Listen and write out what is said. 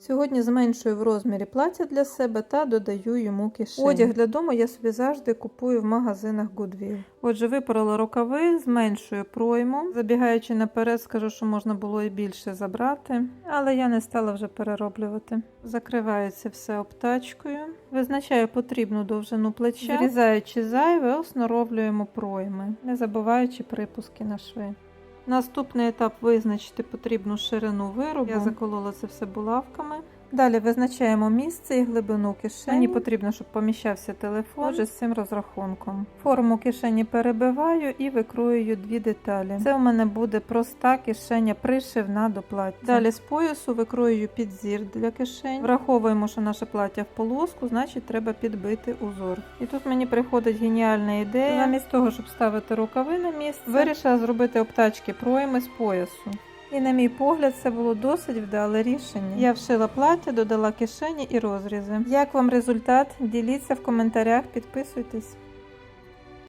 Сьогодні зменшую в розмірі плаття для себе та додаю йому кишені. Одяг для дому я собі завжди купую в магазинах Goodwill. Отже, випорола рукави, зменшую пройму. Забігаючи наперед, скажу, що можна було і більше забрати, але я не стала вже перероблювати. Закриваю це все обтачкою, визначаю потрібну довжину плеча, зрізаючи зайве, осноровлюємо пройми, не забуваючи припуски на шви. Наступний етап визначити потрібну ширину виробу. Я заколола це все булавками. Далі визначаємо місце і глибину кишені. Мені потрібно, щоб поміщався телефон Отже, з цим розрахунком. Форму кишені перебиваю і викроюю дві деталі. Це у мене буде проста кишеня пришивна до плаття. Далі з поясу викроюю підзір для кишень. Враховуємо, що наше плаття в полоску, значить треба підбити узор. І тут мені приходить геніальна ідея. Замість того, щоб ставити рукави на місце, вирішила зробити обтачки пройми з поясу. І, на мій погляд, це було досить вдале рішення. Я вшила плаття, додала кишені і розрізи. Як вам результат? Діліться в коментарях, підписуйтесь.